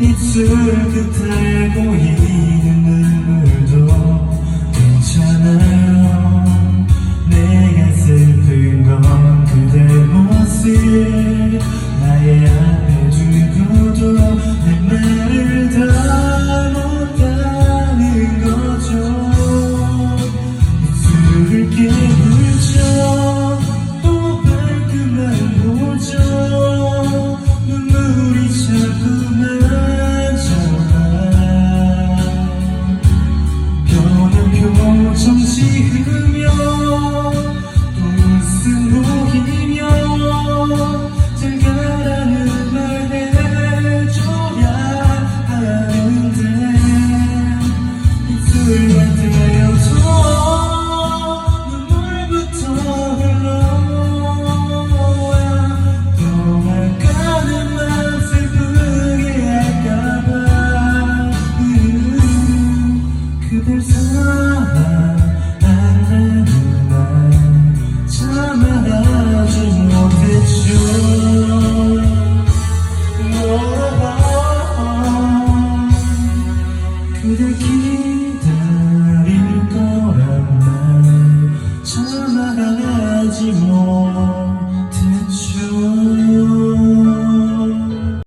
입술 끝에 보이니? 하지 못했죠 너와 그댈 기다릴 거란 말 참아 알지 못 뭐.